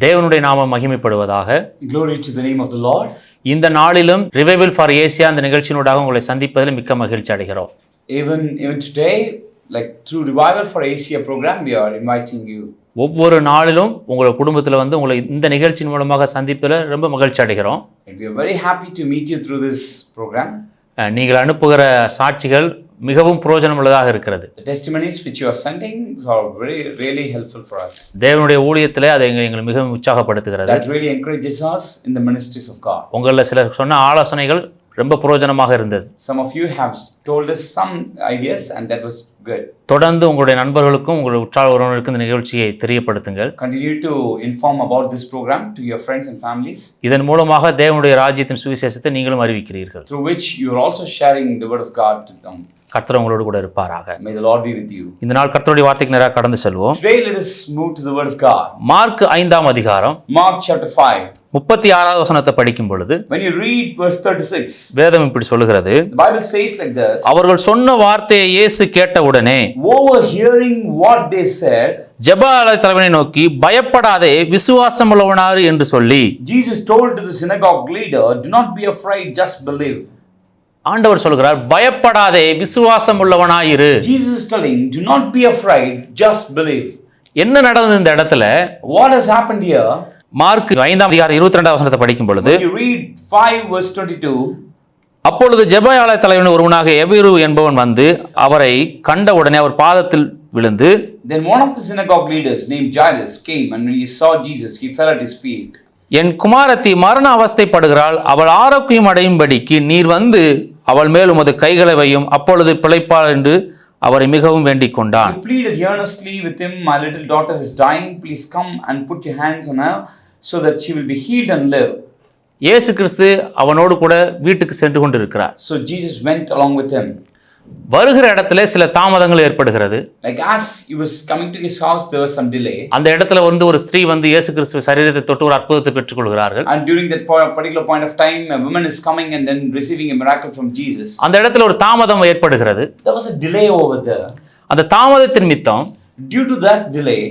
தேவனுடைய நாமம் மகிமைப்படுவதாக Glory to the name of the Lord. இந்த நாளிலும் ரிவைவல் ஃபார் ஏசியா அந்த நிகழ்ச்சியினூடாக உங்களை சந்திப்பதில் மிக்க மகிழ்ச்சி அடைகிறோம் Even even today, like through Revival for Asia program, we are inviting you. ஒவ்வொரு நாளிலும் உங்கள் குடும்பத்தில் வந்து உங்களை இந்த நிகழ்ச்சியின் மூலமாக சந்திப்பதில் ரொம்ப மகிழ்ச்சி அடைகிறோம் And we are very happy to meet you through this program. அஹ், நீங்கள் அனுப்புகிற சாட்சிகள் மிகவும் பிரயோஜனமுள்ளதாக இருக்கிறது The testimonies which you are sending are very really helpful for us. தேவனுடைய ஊழியத்தில் அதை எங்களை எங்களை மிகவும் உற்சாகப்படுத்துகிறது That really encourages us in the ministries of God. உங்களில் சிலர் சொன்ன ஆலோசனைகள் ரொம்ப பிரயோஜனமாக இருந்தது Some of you have told us some ideas, and that was good. தொடர்ந்து உங்களுடைய நண்பர்களுக்கும் உங்களுடைய உற்சாக உறவினருக்கும் இந்த நிகழ்ச்சியை தெரியப்படுத்துங்கள் Continue to inform about this program to your friends and families, இதன் மூலமாக தேவனுடைய ராஜ்யத்தின் சுவிசேஷத்தை நீங்களும் அறிவிக்கிறீர்கள் through which you are also sharing the word of God to them. கர்த்தர் உங்களோடு கூட இருப்பாராக May the Lord be with you. இந்த நாள் கர்த்தருடைய வார்த்தைக்கு நேராக கடந்து செல்வோம் Today, let us move to the word of God. Mark ஐந்தாம் அதிகாரம் Mark chapter 5. முப்பத்தி ஆறாவது வசனத்தை படிக்கும் பொழுது When you read verse 36, வேதம் இப்படி சொல்லுகிறது the Bible says like this அவர்கள் சொன்ன வார்த்தையை இயேசு கேட்டவுடனே Overhearing what they said, ஜெப ஆலய தலைவனை நோக்கி பயப்படாதே விசுவாசம் உள்ளவனாரு என்று சொல்லி Jesus told to the synagogue leader, Do not be afraid, just believe. ஆண்டவர் சொல்கிறார் பயப்படாதே விசுவாசம் உள்ளவனாயிரு is telling, Do not be afraid, just believe. என்ன நடந்தது இந்த இடத்துல What has happened here? Mark ஐந்தாம் அதிகாரம் இருபத்தி ரெண்டாம் வசனத்தை படிக்கும் பொழுது read 5 verse 22, அப்பொழுது ஜெப ஆலய தலைவன் ஒருவனாக எவிரு என்பவன் வந்து அவரை கண்ட உடனே அவர் பாதத்தில் விழுந்து then one of the synagogue leaders named Jairus came, and when he saw Jesus, he fell at his feet. என் குமாரத்தி மரண அவஸ்தைப்படுகிறாள் அவள் ஆரோக்கியம் அடையும்படிக்கு நீர் வந்து அவள் மேல் உமது கைகளை வையும் அப்பொழுது பிழைப்பாள் என்று அவரை மிகவும் வேண்டிக் கொண்டான் He pleaded earnestly with him, My little daughter is dying. Please come and put your hands on her so that she will be healed and live. இயேசு கிறிஸ்து அவனோடு கூட வீட்டுக்கு சென்று கொண்டிருக்கிறார் So Jesus went along with him. வருகிற இடத்துல சில தாமதங்கள் ஏற்படுகிறது Like as he was coming to his house, there was some delay. அந்த இடத்துல வந்து ஒரு ஸ்திரீ வந்து இயேசு கிறிஸ்துவ சரீரத்தை தொட்டு ஒரு அற்புதத்தை பெற்றுக்கொள்கிறார்கள் And during that po- particular point of time, a woman is coming and then receiving a miracle from Jesus. அந்த இடத்துல ஒரு தாமதம் ஏற்படுகிறது There was a delay over there. அந்த தாமதத்தின் மித்தம் Due to that delay,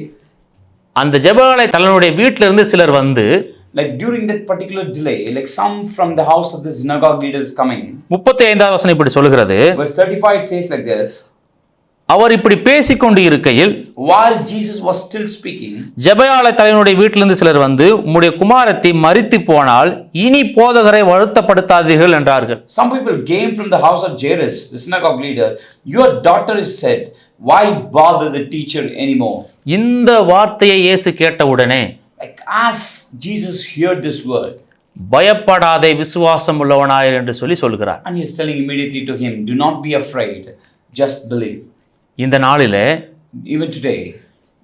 அந்த ஜெபஆலய தலைவனுடைய வீட்டில இருந்து சிலர் வந்து like during that particular delay, like some from the house of the synagogue leader is coming. முப்பத்தி ஐந்தாவது வசனம் இப்படி சொல்கிறது Verse 35 it says like this அவர் இப்படி பேசிக்கொண்டு இருக்கையில் While Jesus was still speaking, ஜெபயாலய தலைவனுடைய வீட்டிலிருந்து சிலர் வந்து உம்முடைய குமாரத்தி மரித்து போனால் இனி போதகரை வருத்தப்படுத்தாதீர்கள் என்றார்கள் some people came from the house of Jairus, the synagogue leader. Your daughter is said, Why bother the teacher anymore? இந்த வார்த்தையை இயேசு கேட்டவுடனே Like as Jesus heard this word, பயப்படாதே விசுவாசம் உள்ளவனாய் என்று சொல்லி சொல்கிறார் and he's telling immediately to him, Do not be afraid, just believe. இந்த நாளிலே Even today,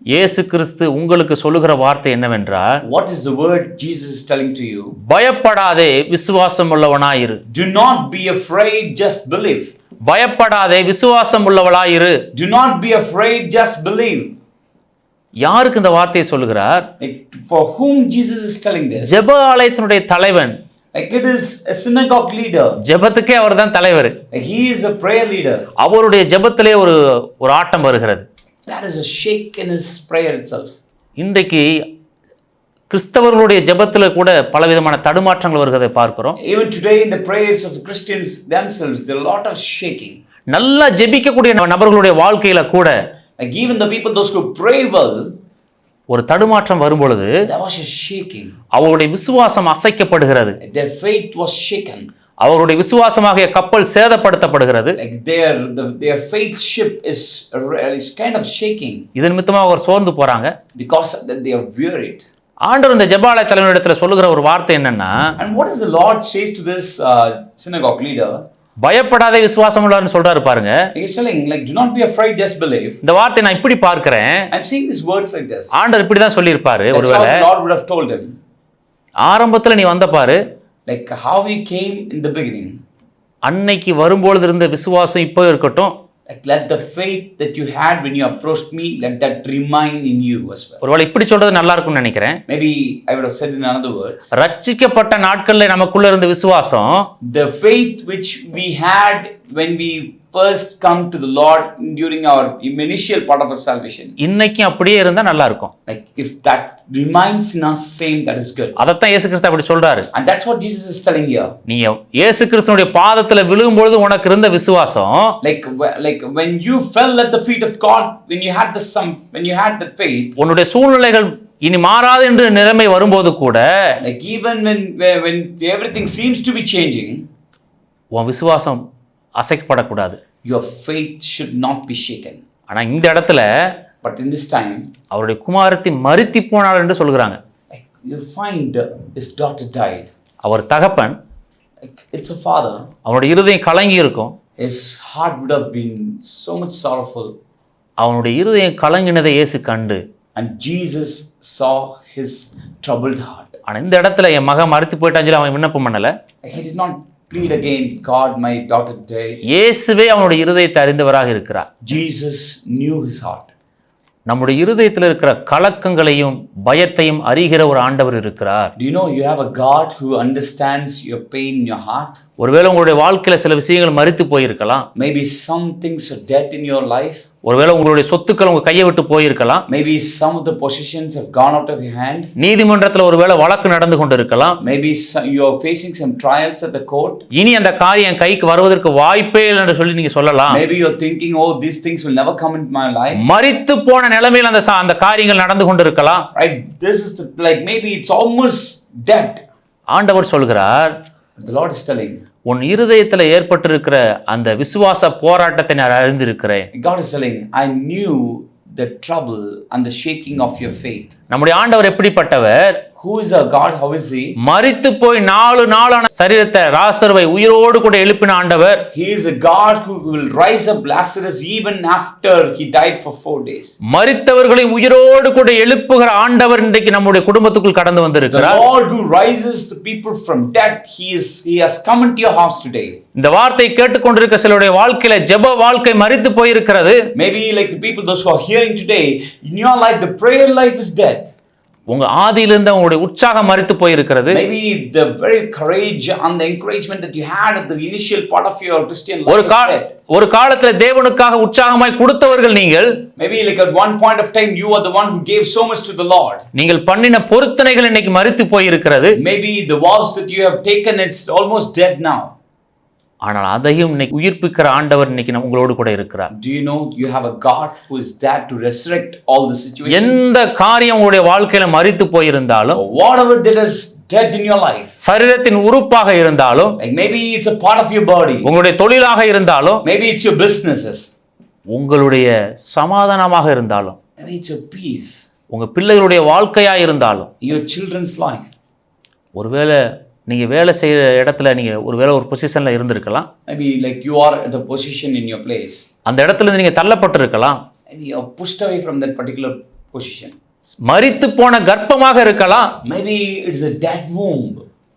இயேசு கிறிஸ்து உங்களுக்கு சொல்லுகிற வார்த்தை என்னவென்றால் what is the word Jesus is telling to you? பயப்படாதே விசுவாசம் உள்ளவனாயிரு Do not be afraid, just believe. பயப்படாதே விசுவாசம் உள்ளவளாயிரு Do not be afraid, just believe. யாருக்கு இந்த வார்த்தையை சொல்லுகிறார் for whom Jesus is telling this? ஜெப ஆலயத்தினுடைய தலைவன் Like it is a synagogue leader. ஜெபத்துக்கே அவர்தான் தலைவர் he is a prayer leader. அவருடைய ஜெபத்திலே ஒரு ஒரு ஆட்டம் வருகிறது That is a shake in his prayer itself. இன்றைக்கு கிறிஸ்தவர்களுடைய ஜெபத்தில் கூட பலவிதமான தடுமாற்றங்கள் வருகிறதை பார்க்கிறோம் Even today, in the prayers of the Christians themselves, there are a lot of shaking. நல்லா ஜெபிக்கக்கூடிய நபர்களுடைய வாழ்க்கையில கூட Like even the people, those who pray well, ஒரு தடுமாற்றம் வரும் பொழுது. அவருடைய விசுவாசம் அசைக்கப்படுகிறது. அவருடைய விசுவாசமாகிய கப்பல் சேதப்படுத்தப்படுகிறது இதன் நிமித்தமாக அவர் சோர்ந்து போறாங்க wearied. ஆண்டவர் இந்த ஜெபாலய தலைவனிடத்துல சொல்லுகிற ஒரு வார்த்தை என்னன்னா the Lord says to this uh, synagogue leader? பயப்படாதே விசுவாசம் உள்ளார்னு சொல்றாரு பாருங்க He's telling like, do not be afraid, just believe. இந்த வார்த்தை நான் இப்படி பார்க்கிறேன் I'm seeing these words like this. ஆண்டவர் இப்படிதான் சொல்லியிருப்பாரு ஒருவேளை how the Lord would have told him. ஆரம்பத்துல நீ வந்த பாரு Like how he came in the beginning. அன்னைக்கு வரும்பொழுது இருந்த விசுவாசம் இப்போ இருக்கட்டும் The faith that you had when you approached me, let that remain in you as well. ஒருவேளை இப்படி சொல்றது நல்லா இருக்கும்னு நினைக்கிறேன் Maybe I would have said in other words, ரட்சிக்கப்பட்ட நாட்கள்ல நமக்குள்ள இருந்த விசுவாசம் the faith which we had when we first come to the Lord during our initial part of our salvation. இன்னைக்கும் அப்படியே இருந்தா நல்லா இருக்கும் Like if that remains in us, same, that is good. அதைத்தான் இயேசு கிறிஸ்து அப்படி சொல்றாரு And that's what Jesus is telling here. நீ இயேசு கிறிஸ்துனுடைய பாதத்துல விழும்பொழுது உனக்கு இருந்த விசுவாசம் wh- like when you fell at the feet of God, when you had the some, when you had that faith, உன்னுடைய சூழ்நிலைகள் இனி மாறாது என்று நிலைமை வரும்போது கூட like even when when when everything seems to be changing, உன் விசுவாசம் அசைக்கப்படக்கூடாது your faith should not be shaken. ஆனா இந்த இடத்துல But in this time, அவருடைய குமாரத்தி மறித்து போனாள் என்று சொல்கிறாங்க find uh, his daughter died. அவர் தகப்பன் it's a father. அவனுடைய இருதயம் கலங்கி இருக்கும் His heart would have been so much sorrowful. அவனுடைய இருதயம் கலங்கினதை இயேசு கண்டு And Jesus saw his troubled heart. ஆனா இந்த இடத்துல என் மகன் மறித்து போயிட்டான்னு சொல்லி அவன் விண்ணப்பம் பண்ணல He did not plead again, God, my daughter died. இயேசுவே அவனுடைய இருதயத்தை அறிந்தவராக இருக்கிறார் Jesus knew his heart. நம்முடைய இருதயத்தில் இருக்கிற கலக்கங்களையும் பயத்தையும் அறிகிற ஒரு ஆண்டவர் இருக்கிறார் Do you know you have a God who understands your pain in your heart? ஒருவேளை உங்களுடைய வாழ்க்கையில சில விஷயங்கள் மறித்து போயிருக்கலாம் Maybe some things are dead in your life. ஒருவேளை உங்களுடைய சொத்துக்கள் உங்க கையை விட்டு போயிருக்கலாம் Maybe some of the possessions have gone out of your hand. நீதிமன்றத்தில் ஒருவேளை வழக்கு நடந்து கொண்டிருக்கலாம் Maybe some, you are facing some trials at the court. இனி அந்த காரியம் கைக்கு வருவதற்கு வாய்ப்பே இல்லை என்று சொல்லி நீங்க சொல்லலாம் Maybe you're thinking, oh, these things will never come into my life. மறித்து போன நிலைமையில் அந்த அந்த காரியங்கள் நடந்து கொண்டிருக்கலாம் Right? This is the, like maybe it's almost dead. ஆண்டவர் சொல்கிறார் உன் இருதயத்தில் ஏற்பட்டிருக்கிற அந்த விசுவாச போராட்டத்தை நான் அறிந்திருக்கிறேன் God is telling, I knew the trouble and the shaking of your faith. நம்முடைய ஆண்டவர் எப்படிப்பட்டவர் Who is our God? How is He? மறித்து போய் நாலு நாளான சரீரத்தை ராசர்வை உயிரோடு கூட எழுப்பின ஆண்டவர் He is a God who will rise up Lazarus even after he died for four days. மறித்தவர்களை உயிரோடு கூட எழுப்புகிற ஆண்டவர் இன்றைக்கு நம்முடைய குடும்பத்துக்குள் கடந்து வந்திருக்கிறார் Lord who rises the people from death, He is He has come into your house today. இந்த வார்த்தை கேட்டுக்கொண்டிருக்க சிலருடைய வாழ்க்கையில ஜெப வாழ்க்கை மறித்து போயிருக்கிறது Maybe like the people, those who are hearing today, in your life, the prayer life is dead. உங்க ஆதியிலிருந்து உங்களுடைய உற்சாகம் மறித்து போயிருக்கிறது Maybe the very courage and the encouragement that you had at the initial part of your Christian life ஒரு கால. ஒரு காலத்துல தேவனுக்காக உற்சாகமாய் கொடுத்தவர்கள் நீங்கள் Maybe like at one point of time, you are the one who gave so much to the Lord. நீங்கள் பண்ணின பொருத்தனைகள் இன்னைக்கு மறித்து போயிருக்கிறது Maybe the vows that you have taken, it's almost dead now. ஆனால் அதையும் இன்னைக்கு உயிர்ப்பிக்கிற ஆண்டவர் இன்னைக்கு நம்ம உங்களோடு கூட இருக்கிறார் Do you know you have a God who is there to resurrect all the situations? எந்த காரியம் உங்களுடைய வாழ்க்கையில மறித்து போயிருந்தாலும் whatever that is dead in your life. சரீரத்தின் உறுப்பாக இருந்தாலும் Like maybe it's a part of your body. உங்களுடைய தொழிலாக இருந்தாலும் Maybe it's your businesses. உங்களுடைய சமாதானமாக இருந்தாலும் Maybe it's your peace. உங்க பிள்ளைகளுடைய வாழ்க்கையா இருந்தாலும் Your children's life. ஒருவேளை நீங்க வேலை செய்யற இடத்துல நீங்க ஒருவேளை ஒரு பொசிஷன்ல இருந்திருக்கலாம் Maybe like you are at a position in your place. அந்த இடத்துல இருந்து நீங்க தள்ளப்பட்டிருக்கலாம் pushed away from that particular position. மரித்து போன கர்ப்பமாக இருக்கலாம் Maybe it's a dead womb.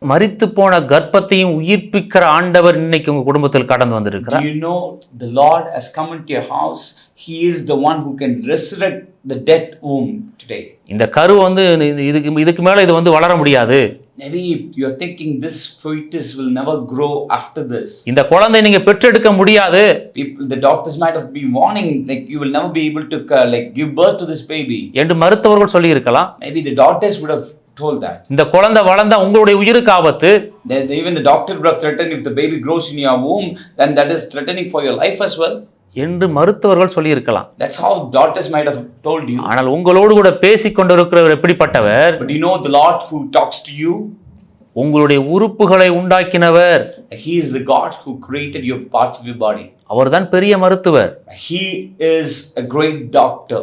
மரித்து போன கர்ப்பத்தையும் உயிர்ப்பிக்கிற ஆண்டவர் இன்னைக்கு உங்க குடும்பத்தில் கடந்து வந்திருக்கிறார் you know the Lord has come into your house? He is the one who can resurrect the dead womb today. இந்த கரு வந்து இது- இதுக்கு இதுக்கு மேல இது வந்து வளர முடியாது Maybe you're thinking this fetus will never grow after this. இந்த குழந்தை நீங்க பெற்றெடுக்க முடியாது People, the doctors might have been warning, like you will never be able to uh, like give birth to this baby. என்று மருத்துவர்கள் சொல்லி இருக்கலாம் Maybe the doctors would have told that. இந்த குழந்தை வளர்ந்தா உங்களுடைய உயிருக்கு ஆபத்து Then even the doctor would have threatened if the baby grows in your womb, then that is threatening for your life as well. என்று மருத்துவர்கள் சொல்லி இருக்கலாம் That's how doctors might have told you. ஆனால் உங்களோடு கூட பேசிக் கொண்டிருக்கிறவர் எப்படிப்பட்டவர் But you know the Lord who talks to you, உங்களுடைய உறுப்புகளை உண்டாக்கினவர் He is the God who created your parts of your body. அவர்தான் பெரிய மருத்துவர் He is a great doctor.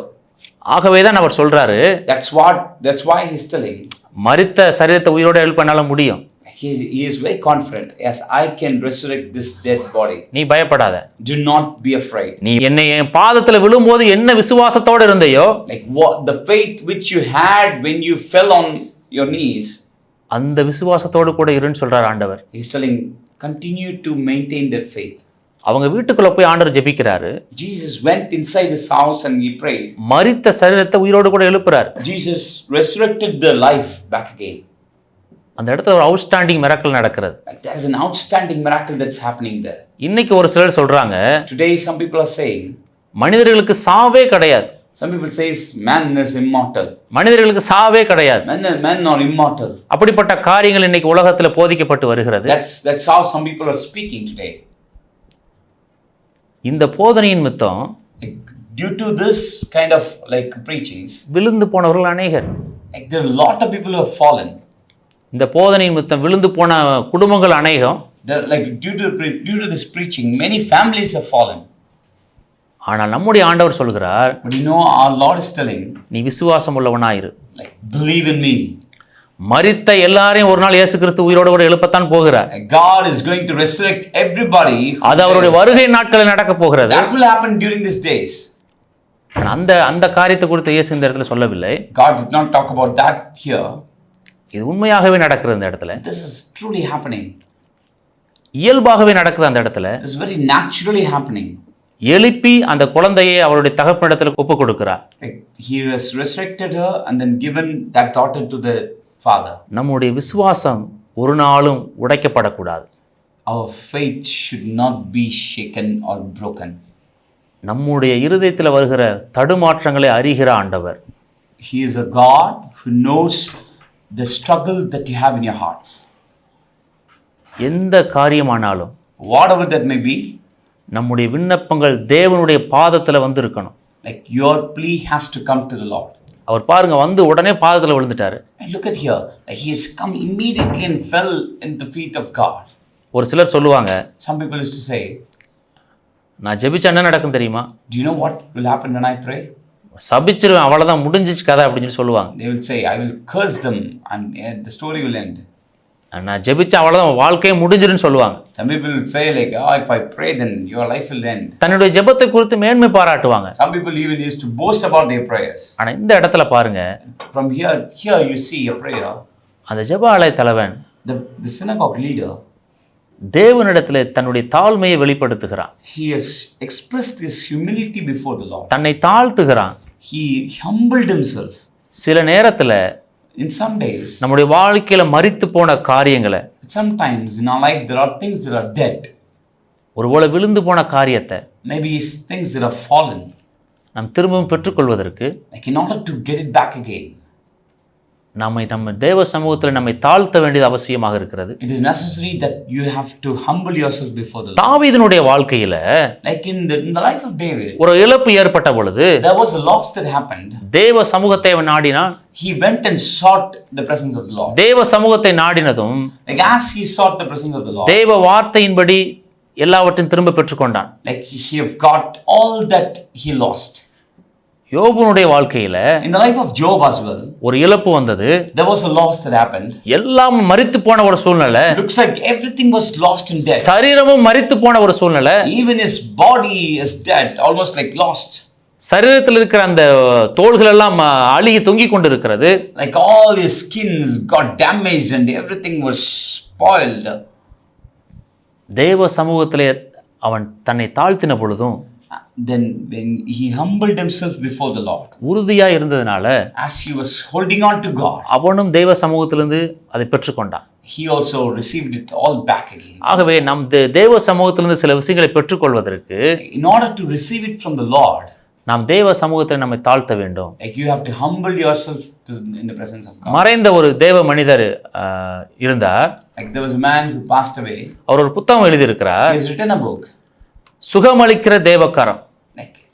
ஆகவே தான் அவர் சொல்றாரு That's what that's why he's telling. மரித்த சரீரத்தை உயிரோட எழுப்பனால முடியும் He, he is very confident. Yes, I can resurrect this dead body. நீ பயப்படாத Do not be afraid. நீ என்னை என் பாதத்துல விழும்போது என்ன விசுவாசத்தோட இருந்தையோ Like what the faith which you had when you fell on your knees, அந்த விசுவாசத்தோடு கூட இருன்னு சொல்றார் ஆண்டவர் he's telling, continue to maintain that faith. அவங்க வீட்டுக்குள்ள போய் ஆண்டவர் ஜெபிக்கிறாரு Jesus went inside his house and he prayed. மரித்த சரீரத்தை உயிரோடு கூட எழுப்புறார் Jesus resurrected the life back again. அந்த இடத்துல ஒரு அவுட்ஸ்டாண்டிங் மிராக்கள் நடக்கிறது there is an outstanding miracle that's happening there. இன்னைக்கு ஒரு சிலர் சொல்றாங்க Today, some people are saying, மனிதர்களுக்கு சாவே கிடையாது some people says man is immortal. மனிதர்களுக்கு சாவே கிடையாது Men, men are immortal. அப்படிப்பட்ட காரியங்கள் இன்னைக்கு உலகத்துல போதிக்கப்பட்டு வருகிறது That's that's how some people are speaking today. இந்த போதனையின் மித்தம் due to this kind of like preachings, விழுந்து போனவர்கள் அநேகர் a lot of people who have fallen. இந்த போதனையின் மித்தம் விழுந்து போன குடும்பங்கள் அநேகம் due to pre- due to this preaching, many families have fallen. ஆனால் நம்முடைய ஆண்டவர் சொல்கிறார் But you know, our Lord is telling, நீ விசுவாசம் உள்ளவனாயிரு like, believe in me. மரித்த எல்லாரையும் ஒரு நாள் இயேசு கிறிஸ்து உயிரோடு கூட எழுப்பத்தான் போகிறார் God is going to resurrect everybody. அது அவருடைய. வருகை நாட்களில் நடக்க போகிறது That will happen during these days. அந்த அந்த காரியத்தை குறித்து இயேசு இந்த இடத்துல சொல்லவில்லை God did not talk about that here. இது உண்மையாகவே நடக்கிறது இந்த இடத்துல This is truly happening. இயல்பாகவே நடக்குது அந்த இடத்துல This is very naturally happening. எழுப்பி அந்த குழந்தையை அவருடைய தகப்பனிடத்துல ஒப்பு கொடுக்கிறார் he has resurrected her and then given that daughter to the father. நம்முடைய விசுவாசம் ஒரு நாளும் உடைக்கப்படக்கூடாது Our faith should not be shaken or broken. நம்முடைய இருதயத்தில் வருகிற தடுமாற்றங்களை அறிகிற ஆண்டவர் He is a God who knows the struggle that you have in your hearts. எந்த காரியமானாலும் Whatever that may be, நம்முடைய விண்ணப்பங்கள் தேவனுடைய பாதத்தில் வந்து இருக்கணும் like your plea has to come to the Lord. அவர் பாருங்க வந்து உடனே பாதத்தில் விழுந்துட்டாரு And look at here, like he has come immediately and fell in the feet of God. ஒரு சிலர் சொல்லுவாங்க Some people used to say, நான் ஜெபிச்சா என்ன நடக்கும் தெரியுமா Do you know what will happen when I pray? சபிச்சிருவேன் அவ்வளோதான் முடிஞ்சிச்சு கதை அப்படின்னு சொல்லி சொல்லுவாங்க They will say, I will curse them and eh, the story will end. நான் ஜெபிச்சா அவ்வளோதான் வாழ்க்கையே முடிஞ்சிருன்னு சொல்லுவாங்க Some people will say, like, oh, if I pray, then your life will end. தன்னுடைய ஜெபத்தை குறித்து மேன்மை பாராட்டுவாங்க Some people even used to boast about their prayers. ஆனால் இந்த இடத்துல பாருங்க From here, here you see a prayer. அந்த ஜெப ஆலய தலைவன் The, the synagogue leader, தேவனிடத்தில் தன்னுடைய தாழ்மையை வெளிப்படுத்துகிறான் he has expressed his humility before the Lord. தன்னை தாழ்த்துகிறான் He humbled himself. சில நேரத்தில் In some days, நம்முடைய வாழ்க்கையில் மரித்து போன காரியங்களை sometimes in our life, there are things that are dead. ஒருவேளை விழுந்து போன காரியத்தை Maybe it's things that have fallen. நாம் திரும்பவும் பெற்றுக்கொள்வதற்கு Like, in order to get it back again, நம்மை நம்ம தேவ சமூகத்தில் நம்மை தாழ்த்த வேண்டியது அவசியமாக இருக்கிறது it is necessary that you have to humble yourself before the Lord. தாவீதினுடைய வாழ்க்கையில the, in the life of David, ஒரு இழப்பு ஏற்பட்ட பொழுது there was a loss that happened. தேவ சமூகத்தை அவன் நாடினான் He went and sought the presence of the Lord. தேவ சமூகத்தை நாடினதும் Like as he sought the presence of the Lord, தேவ வார்த்தையின்படி எல்லாவற்றையும் திரும்ப பெற்றுக்கொண்டான் like he have got all that he lost. யோபுனுடைய வாழ்க்கையில the life of Job as well, ஒரு இழப்பு வந்தது there was a loss that happened. எல்லாம் மரித்து போன ஒரு சூழ்நிலை Looks like everything was lost in death. சரீரமும் மரித்து போன ஒரு சூழ்நிலை Even his body is dead, almost like lost. சரீரத்தில் இருக்கிற அந்த தோள்கள் எல்லாம் அழுகி தொங்கிக் கொண்டிருக்கிறது Like all his skins got damaged and everything was spoiled. தேவ சமூகத்திலே அவன் தன்னை தாழ்த்தின பொழுதும் Then when he humbled himself before the Lord, உறுதியா இருந்ததுனால as he was holding on to God, அவனும் தேவ சமூகத்திலிருந்து அதை பெற்றுக்கொண்டான் he also received it all back again. ஆகவே நம் தே- தேவ சமூகத்திலிருந்து சில விஷயங்களை பெற்றுக்கொள்வதற்கு In order to receive it from the Lord, நாம் தேவ சமூகத்தில் நம்மை தாழ்த்த வேண்டும் like you have to humble yourself to, in the presence of God. மறைந்த ஒரு தேவ மனிதர் இருந்தார் Like there was a man who passed away. அவர் ஒரு புத்தகம் எழுதியிருக்கிறார் He has written a book, சுகமளிக்கிற தேவக்கரம்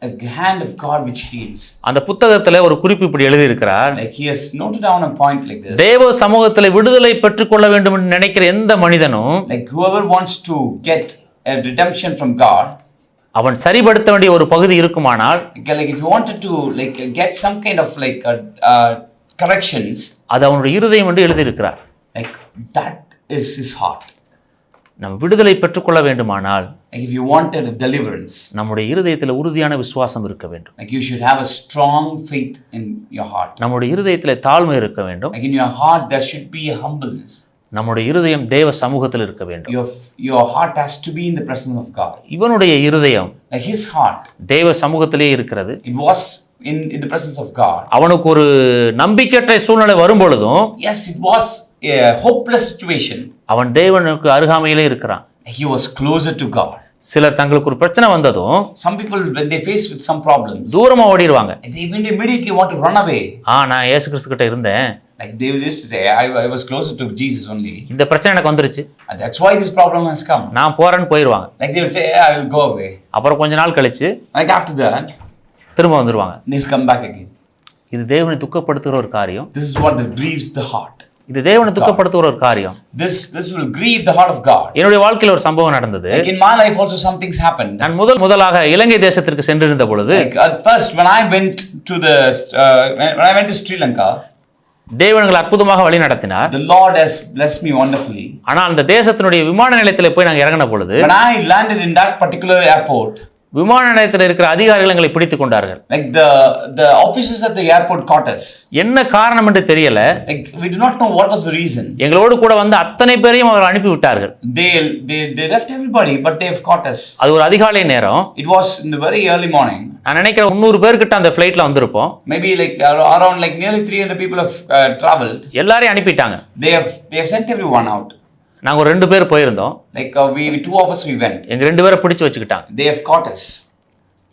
a hand of God which heals. அந்த புத்தகத்துல ஒரு குறிப்பு இப்படி எழுதியிருக்கிறார் Like he has noted down a point like this. தேவ சமூகத்தில் விடுதலை பெற்றுக்கொள்ள வேண்டும் என்று நினைக்கிற எந்த மனிதனும் Like whoever wants to get a redemption from God, அவன் சரிப்படுத்த வேண்டிய ஒரு பகுதி இருக்குமானால் like if you wanted to like get some kind of like uh, uh, corrections, அது அவனுடைய இருதயம் என்று எழுதியிருக்கிறார் like that is his heart. நம் விடுதலை பெற்றுக்கொள்ள வேண்டுமானால் if you wanted a deliverance, நம்முடைய இருதயத்தில் உறுதியான விசுவாசம் இருக்க வேண்டும் like you should have a strong faith in your heart. நம்முடைய இருதயத்தில் தாழ்மை இருக்க வேண்டும் Like in your heart, there should be a humbleness. நம்முடைய இருதயம் தேவ சமூகத்தில் இருக்க வேண்டும் Your your heart has to be in the presence of God. இவனுடைய இருதயம் Like his heart, தேவ சமூகத்திலே இருக்கிறது it was in, in the presence of God. அவனுக்கு ஒரு நம்பிக்கையற்ற சூழ்நிலை வரும் பொழுதும் Yes, it was a hopeless situation. அவன் தேவனுக்கு அருகாமையிலே இருக்கிறான் He was closer to God. சிலர் தங்களுக்கு ஒரு பிரச்சனை வந்ததும் Some people, when they face with some problems, தூரமா ஓடிடுவாங்க they immediately want to run away. ஆ நான் இயேசு கிறிஸ்து கிட்ட இருந்தேன் Like they used to say, I, I was closer to Jesus only. இந்த பிரச்சனை எனக்கு வந்துருச்சு that's why this problem has come. நான் போறேன்னு போயிடுவாங்க Like they will say, "Yeah, I will go away. அப்புறம் கொஞ்ச நாள் கழிச்சு Like after that, திரும்ப வந்துருவாங்க they'll come back again. இது தேவனை துக்கப்படுத்துகிற ஒரு காரியம் This is what that grieves the heart. இது தேவனை துக்கப்படுத்துகிற ஒரு காரியம் This this will grieve the heart of God. என்னுடைய வாழ்க்கையில் ஒரு சம்பவம் நடந்தது Like in my life also some things happened. நான் முதல் முதலாக இலங்கை தேசத்திற்கு சென்றிருந்த பொழுது Like at first when I went to the uh, when I went to Sri Lanka, தேவன்கள் அற்புதமாக வழி நடத்தினார் the Lord has blessed me wonderfully. ஆனால் அந்த தேசத்தினுடைய விமான நிலையத்தில் போய் நாங்கள் இறங்கின பொழுது When I landed in that particular airport, விமான நிலையத்தில் இருக்கிற அதிகாரிகள் எங்களை பிடித்துக் கொண்டார்கள் like the the officers at the airport caught us. என்ன காரணம் என்று தெரியல Like we do not know what was the reason. எங்களோடு கூட வந்து அத்தனை பேரையும் அவர் அனுப்பி விட்டார்கள் They they they left everybody, but they've caught us. அது ஒரு அதிகாலை நேரம் It was in the very early morning. நான் நினைக்கிறேன் முந்நூறு பேர்கிட்ட அந்த ஃப்ளைட்ல வந்திருப்போம் Maybe like ar- around like nearly 300 people have uh, traveled. எல்லாரையும் அனுப்பிட்டாங்க They have they have sent everyone out. நாங்க ஒரு ரெண்டு பேர் போயிருந்தோம் Like uh, we two of us we went. எங்க ரெண்டு பேரை பிடிச்சு வச்சுக்கிட்டாங்க They have caught us.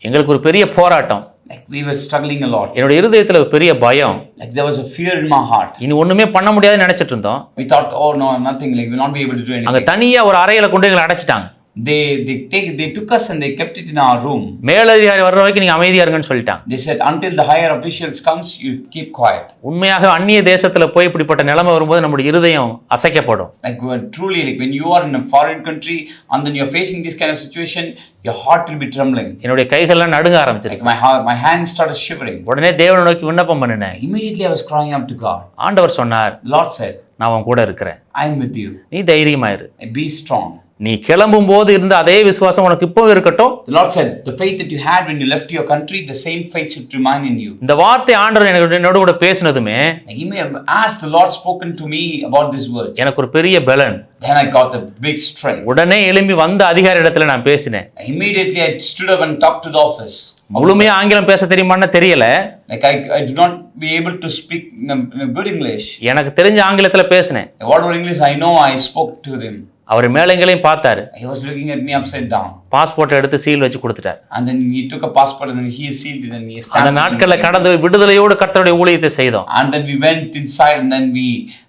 எங்களுக்கு ஒரு பெரிய போராட்டம் Like we were struggling a lot. என்னுடைய இருதயத்துல ஒரு பெரிய பயம் Like there was a fear in my heart. இனி ஒண்ணுமே பண்ண முடியாதுன்னு நினைச்சிட்டு இருந்தோம் We thought, oh no, nothing. Like we'll not be able to do அங்க anything. தனியா ஒரு அறையில கொண்டு எங்களை அடைச்சிட்டாங்க They they take they took us and they kept it in our room. மேலதிகாரி வர்ற வரைக்கும் நீங்க அமைதியா இருங்கன்னு சொல்லிட்டாங்க They said until the higher officials comes, you keep quiet. உண்மையாக அந்நிய தேசத்துல போய் இப்படிப்பட்ட நிலைமை வரும்போது நம்முடைய இருதயம் அசைக்கப்படும் Like when, truly, like when you are in a foreign country and then you're facing this kind of situation, your heart will be trembling. என்னுடைய கைகள்லாம் நடுங்க Like ஆரம்பிச்சிருச்சு my my hands started shivering. உடனே தேவனை நோக்கி விண்ணப்பம் பண்ணினேன் Immediately I was crying out to God. ஆண்டவர் சொன்னார் Lord said, நான் உன் கூட இருக்கிறேன் I'm with you. நீ தைரியமாயிரு Be strong. நீ கிளம்பும் போது இருந்த அதே விசுவாசம் உனக்கு இப்பவும் இருக்கட்டும் The Lord said, The faith that you had when you left your country, the same faith should remain in you. இந்த வார்த்தை ஆண்டவர் எனக்கு என்னோட கூட பேசினதுமே you may have asked the Lord spoken to me about these words. எனக்கு ஒரு பெரிய பலன் Then I got the big strength. உடனே எழும்பி வந்த அதிகாரி இடத்துல நான் பேசினேன் Immediately I stood up and talked to the office. முழுமையா ஆங்கிலம் பேச தெரியுமான்னு தெரியல Like I, I do not be able to speak good English. எனக்கு தெரிஞ்ச ஆங்கிலத்துல பேசினேன் Whatever English I know, I spoke to them. அவர் மேலங்களையும் பார்த்தாரு He was looking at me upside down. பாஸ்போர்ட்டை எடுத்து சீல் வச்சு கொடுத்துட்டார் And then he took a passport and then he sealed it and he அந்த. நாட்கள்ல கடந்து விடுதலையோடு கர்த்தருடைய ஊழியத்தை செய்தோம் we went inside and then we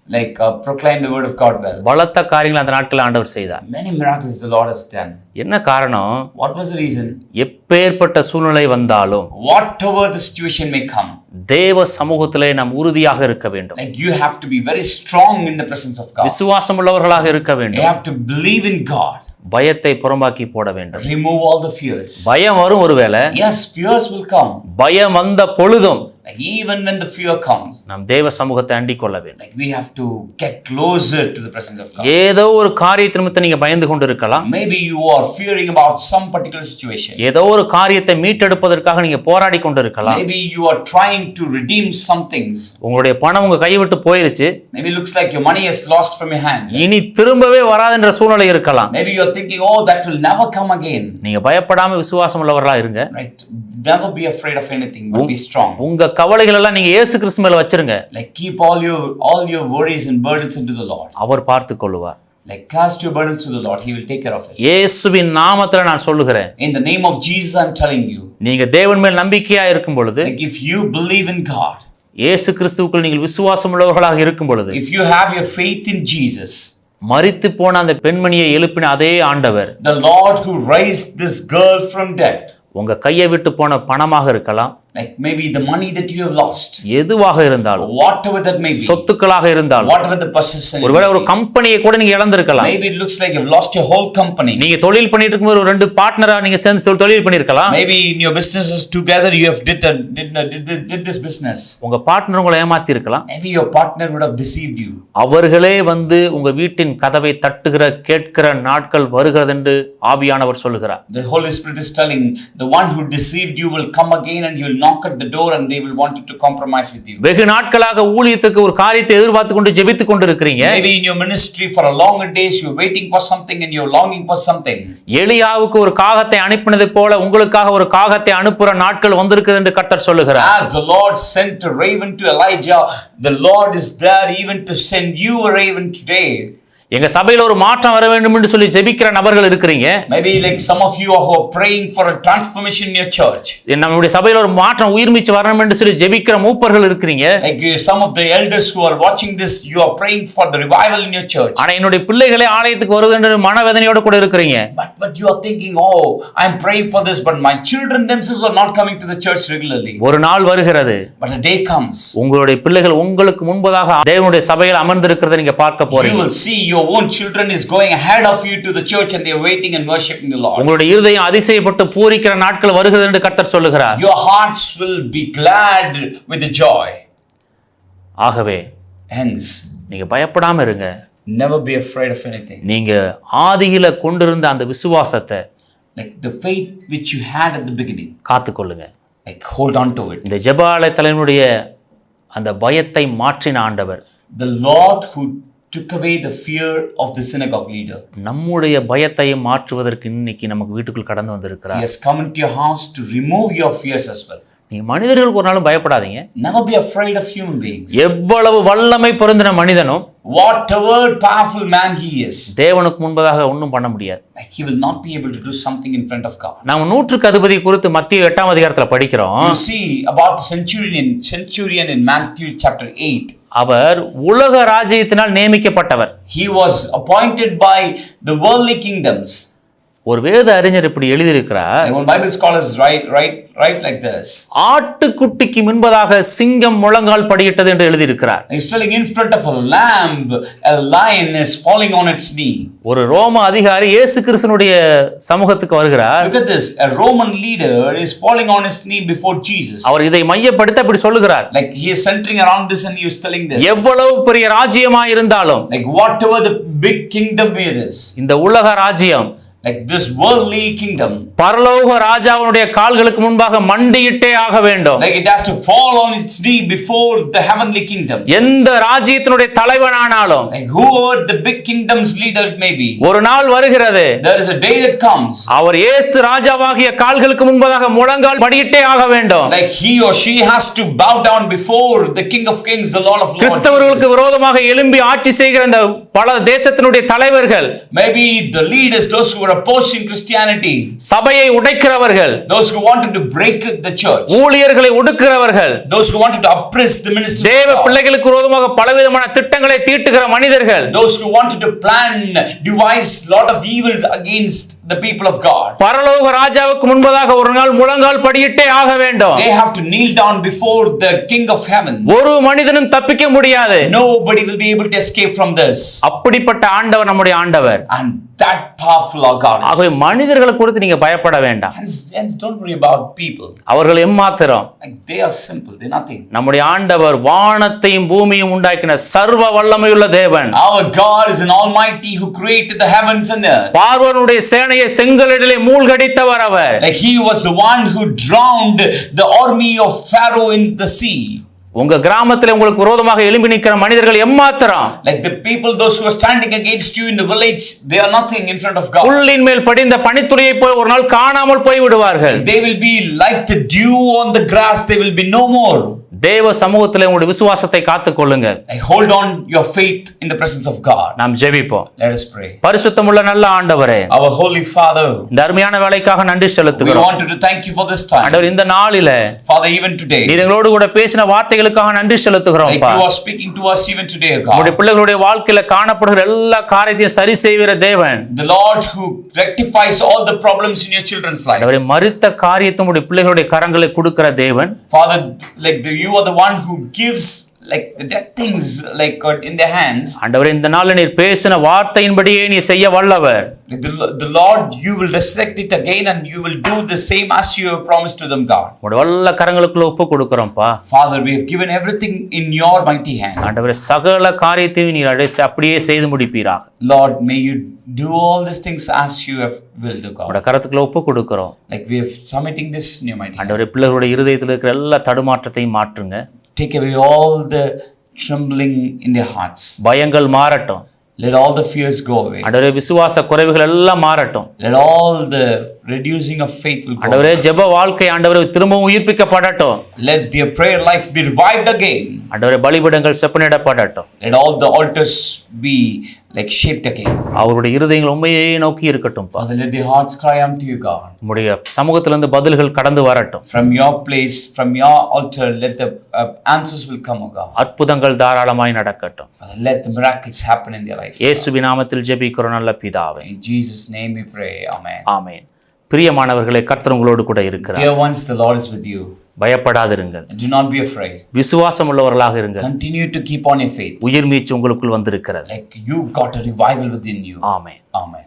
like uh, proclaimed the word of God well. பலத்த காரியங்களை அந்த நாட்களில் ஆண்டவர் செய்தார் Many miracles the Lord has done. என்ன காரணம் What was the reason? எப்பேற்பட்ட சூழ்நிலை வந்தாலும் Whatever the situation may come, தேவ சமூகத்திலே நாம் உறுதியாக இருக்க வேண்டும் you have to be very strong in the presence of God. விசுவாசம் உள்ளவர்களாக இருக்க You வேண்டும் have to believe in God. பயத்தை புறம்பாக்கி போட வேண்டும் Remove all the fears. பயம் வரும் ஒருவேளை Yes, fears will come. பயம் வந்த பொழுதும் Even when the fear comes, நாம் தேவ சமூகத்தை அண்டிக் கொள்ள வேண்டும் like we have to get closer to the presence of God. ஏதோ ஒரு காரியத்தை நிமித்தம் நீங்க பயந்து கொண்டு இருக்கலாம் Maybe you are fearing about some particular situation. ஏதோ ஒரு காரியத்தை மீட்டெடுப்பதற்காக நீங்க போராடி கொண்டு இருக்கலாம் Maybe you are trying to redeem some things. உங்களுடைய பணம் உங்க கையை விட்டு போயிருச்சு Maybe looks like your money is lost from your hand. இனி திரும்பவே வராதுன்ற சூழ்நிலை இருக்கலாம் Maybe you're thinking, oh, that will never come again. நீங்க பயப்படாம விசுவாசம் உள்ளவர்களா இருங்க Right? Never be afraid of anything, but be strong. உங்க கவலைகள் எல்லாம் நீங்க இயேசு கிறிஸ்து மேல வச்சிருங்க Like keep all your all your worries and burdens into the Lord. அவர் பார்த்து கொள்ளுவார் Like cast your burdens to the Lord, He will take care of it. இயேசுவின் நாமத்துல நான் சொல்லுகிறேன் In the name of Jesus, I'm telling you. நீங்க தேவன் மேல் நம்பிக்கையா இருக்கும் பொழுது Like if you believe in God, இயேசு கிறிஸ்துவுக்குள் நீங்கள் விசுவாசம் உள்ளவர்களாக இருக்கும் பொழுது if you have your faith in Jesus, மரித்து போன அந்த பெண்மணியை எழுப்பின அதே ஆண்டவர் the Lord who raised this girl from dead, உங்க கையை விட்டு போன பணமாக இருக்கலாம் like maybe the money that you have lost, எதுவாக இருந்தாலும் whatever that may be, சொத்துக்களாக இருந்தாலும் whatever the possession, ஒருவேளை may ஒரு. கம்பெனியை கூட நீங்க இழந்திருக்கலாம் maybe it looks like you've lost your whole company. நீங்க தொழில் பண்ணிட்டு இருக்கும்போது ஒரு ரெண்டு பார்ட்னரா நீங்க சேர்ந்து தொ- தொழில் பண்ணிருக்கலாம் Maybe in your businesses together you have did, a, did, a- did, did, did this business. உங்க பார்ட்னர் உங்களை ஏமாத்தி இருக்கலாம் Maybe your partner would have deceived you. அவர்களே வந்து உங்க வீட்டின் கதவை தட்டுகிற கேட்கிற நாட்கள் வருகிறது என்று ஆவியானவர் சொல்லுகிறார் The Holy Spirit is telling the one who deceived you will come again and will knock at the door and they will want to compromise with you. வெகு நாட்களாக ஊழியத்துக்கு ஒரு காரியத்தை எதிர்பார்த்து கொண்டு ஜெபித்துக் கொண்டு இருக்கிறீங்க Maybe in your ministry for a longer days you're waiting for something and you're longing for something. எலியாவுக்கு ஒரு காகத்தை அனுப்பினது போல உங்களுக்காக ஒரு காகத்தை அனுப்புற நாட்கள் வந்திருக்குது என்று கர்த்தர் சொல்லுகிறார் As the Lord sent a raven to Elijah, the Lord is there even to send you a raven today. எங்க சபையில ஒரு மாற்றம் வர வேண்டும் என்று சொல்லி ஜெபிக்கிற நபர்கள் இருக்கிறீங்க Maybe like some of you are praying for a transformation in your church. நம்முடைய சபையில ஒரு மாற்றம் உயிர்மிச்சு வரணும் என்று சொல்லி ஜெபிக்கிற மூப்பர்கள் இருக்கிறீங்க Like you, some of the elders who are watching this, you are praying for the revival in your church. ஆனா என்னுடைய பிள்ளைகளே ஆலயத்துக்கு வருது என்று மனவேதனையோட கூட இருக்கிறீங்க But but you are thinking, oh, I'm praying for this, but my children themselves are not coming to the church regularly. ஒரு நாள் வருகிறது But a day comes, உங்களுடைய பிள்ளைகள் உங்களுக்கு முன்பதாக தேவனுடைய சபையில் அமர்ந்திருக்கிறதை நீங்க பார்க்க you போறீங்க will see your own children is going ahead of you to the church and they are waiting and worshiping the Lord. உங்களுடைய இருதயம் அதிசயப்பட்டு பூரிக்கிற நாட்கள் வருகிறது என்று கர்த்தர் சொல்லுகிறார் Your hearts will be glad with the joy. ஆகவே Hence, நீங்க பயப்படாம இருங்க never be afraid of anything. நீங்க ஆதியில கொண்டிருந்த அந்த விசுவாசத்தை Like the faith which you had at the beginning, காத்துக்கொள்ளுங்க like hold on to it. இந்த ஜெபாலய தலைவனுடைய அந்த பயத்தை மாற்றின ஆண்டவர் The Lord who took away the fear of the synagogue leader, நம்முடைய பயத்தையும் மாற்றுவதற்கு இன்னைக்கு நமக்கு வீட்டுக்குள் கடந்து வந்திருக்கிறார் He has come into your house to remove your fears as well. நீங்க மனிதர்களுக்கு ஒரு நாளும் பயப்படாதீங்க Never be afraid of human beings. எவ்வளவு வல்லமை பொருந்தின மனிதனும் Whatever powerful man he is, தேவனுக்கு முன்பதாக ஒன்றும் பண்ண முடியாது he will not be able to do something in front of God. நாம நூற்றுக்கு அதிபதி குறித்து மத்திய எட்டாம் அதிகாரத்துல படிக்கிறோம் You see about the centurion, centurion in Matthew chapter 8. அவர் உலக ராஜ்யத்தினால் நியமிக்கப்பட்டவர் He was appointed by the worldly kingdoms. ஒரு வேத அறிஞர் இப்படி எழுதியிருக்கிறார் Bible scholars write, write, write like this, ஆட்டுக்குட்டிக்கு முன்பதாக சிங்கம் முழங்கால் படியிட்டது என்று எழுதியிருக்கிறார் he's telling in front of a lamb, a lion is falling on its knee. ஒரு ரோம அதிகாரி இயேசு கிறிஸ்தனுடைய சமூகத்துக்கு வருகிறார் Look at this. A Roman leader is falling on his knee before Jesus. அவர் இதை மையப்படுத்த இப்படி சொல்லுகிறார் Like he is centering around this and he was telling this. எவ்வளவு பெரிய ராஜ்யமா இருந்தாலும் Like whatever the big kingdom it is, இந்த உலக ராஜ்யம் like this worldly kingdom, பரலோக ராஜாவினுடைய கால்களுக்கு முன்பாக மண்டியிட்டே ஆக வேண்டும் like it has to fall on its knee before the heavenly kingdom. எந்த ராஜ்யத்தினுடைய தலைவனானாலும் Like whoever the big kingdom's leader may be, ஒரு நாள் வருகிறது there is a day that comes. அவர் இயேசு ராஜாவாகிய கால்களுக்கு முன்பதாக முழங்கால் படியிட்டே ஆக வேண்டும் Like he or she has to bow down before the King of Kings, the Lord of Lords. கிறிஸ்தவர்களுக்கு. விரோதமாக எழும்பி ஆட்சி செய்கிற இந்த பல தேசத்தினுடைய தலைவர்கள் Maybe the leaders, those who were opposing Christianity, சபையை உடைக்கிறவர்கள் those who wanted to break the church, ஊழியர்களை ஒடுக்கிறவர்கள் those who wanted to oppress the ministers, தேவ பிள்ளைகளுக்கு விரோதமாக பலவிதமான திட்டங்களை தீட்டுகிற மனிதர்கள் those who wanted to plan, devise lot of evils against the people of God. பரலோக ராஜாவுக்கு முன்பதாக ஒரு நாள் முழங்கால் படியிட்டே ஆக வேண்டும் They have to kneel down before the King of Heaven. ஒரு மனிதனும் தப்பிக்க முடியாது Nobody will be able to escape from this. அப்படிப்பட்ட ஆண்டவர் நம்முடைய ஆண்டவர் And that powerful our God ஆகவே. மனிதர்களை குறித்து நீங்க பயப்பட வேண்டாம் hence don't worry about people. அவர்கள் எம்மாத்திரம் Like they are simple, they're nothing. நம்முடைய ஆண்டவர் வானத்தையும் பூமியும் உண்டாக்கின சர்வ வல்லமையுள்ள தேவன் Our God is an Almighty who created the heavens and earth. பார்வனுடைய சேனையை செங்கலிடலே மூழ்கடித்தவர் அவர் Like he was the one who drowned the army of Pharaoh in the sea. உங்க கிராமத்தில் உங்களுக்கு விரோதமாக எழும்பி நிற்கிற மனிதர்கள் எம்மாத்திரம் Like the people, those who are standing against you in the village, they are nothing in front of God. புல்லின் மேல் படிந்த பனித்துளியை போய் ஒரு நாள் காணாமல் போய் விடுவார்கள் They will be like the dew on the grass, they will be no more. தேவ சமூகத்தில் உங்களுடைய விசுவாசத்தை காத்துக் Like hold on your faith in the presence of God. நாம் ஜெபிப்போம் Let us pray. பரிசுத்தமுள்ள நல்ல ஆண்டவரே Our Holy Father, இந்த அருமையான வேலைக்காக நன்றி we செலுத்துகிறோம் wanted to thank you for this time. ஆண்டவர் இந்த நாளில Father, even today, நீர் எங்களோடு கூட பேசின வார்த்தைகளுக்காக நன்றி செலுத்துகிறோம் like you are speaking to us even today, O உங்களுடைய. பிள்ளைகளுடைய வாழ்க்கையில காணப்படுகிற எல்லா காரியத்தையும் சரி செய்கிற தேவன் The Lord who rectifies all the problems in your children's life. அவரை மறுத்த காரியத்தை உங்களுடைய பிள்ளைகளுடைய கரங்களை கொடுக்கிற தேவன் Father, like the, you are the one who gives like the dead things like got in their hands. ஆண்டவரே இந்த நாள்ல நீர் பேசின வார்த்தையின்படியே நீ செய்ய வல்லவர் Lord, you will resurrect it again and you will do the same as you have promised to them, God. உங்களுடைய வல்ல கரங்களுக்குள்ள ஒப்பு கொடுக்கிறோம்ப்பா Father, we have given everything in your mighty hand. ஆண்டவரே சகல காரியத்தையும் நீர் அடை- அப்படியே செய்து முடிப்பீராக Lord, may you do all these things as you have willed, O God. உங்களுடைய கரத்துக்குள்ள ஒப்பு கொடுக்கிறோம் Like we are submitting this in your mighty hand. ஆண்டவரே பிள்ளைகளுடைய இருதயத்தில் இருக்கிற எல்லா தடுமாற்றத்தையும் மாற்றுங்க Take away all the trembling in their hearts. பயங்கள் மாறட்டும் Let all the fears go away. ஆண்டவரே விசுவாச குறைவுகள் எல்லாம் மாறட்டும் Let all the reducing of faith will go. ஆண்டவரே ஜெப வாழ்க்கை ஆண்டவரே திரும்பவும் உயிர்ப்பிக்கப்படட்டும் Let their prayer life be revived again. ஆண்டவரே பலிபிடங்கள் செப்பனிடப்படட்டும் Let all the altars be like shaped again. அவருடைய இருதயங்கள் உண்மையே நோக்கி இருக்கட்டும் Father, let their hearts cry unto you, God. உம்முடைய சமூகத்திலிருந்து பதில்கள் கடந்து வரட்டும் From your place, from your altar, let the uh, answers will come, O God. அற்புதங்கள் தாராளமாய் நடக்கட்டும் Father, let the miracles happen in their life. இயேசுவின் நாமத்தில் ஜெபிக்கிறோம் நல்ல பிதாவே In Jesus' name we pray. Amen. ஆமென் பிரியமானவர்களே கர்த்தர் உங்களோடு கூட இருக்கிறார் Dear ones, the Lord is with you. பயப்படாதிருங்கள் Do not be afraid. விசுவாசம் உள்ளவர்களாக இருங்கள் Continue to keep on your faith. உயிர் மீச்சு உங்களுக்குள் வந்திருக்கிறது Like you got a revival within you. Amen Amen.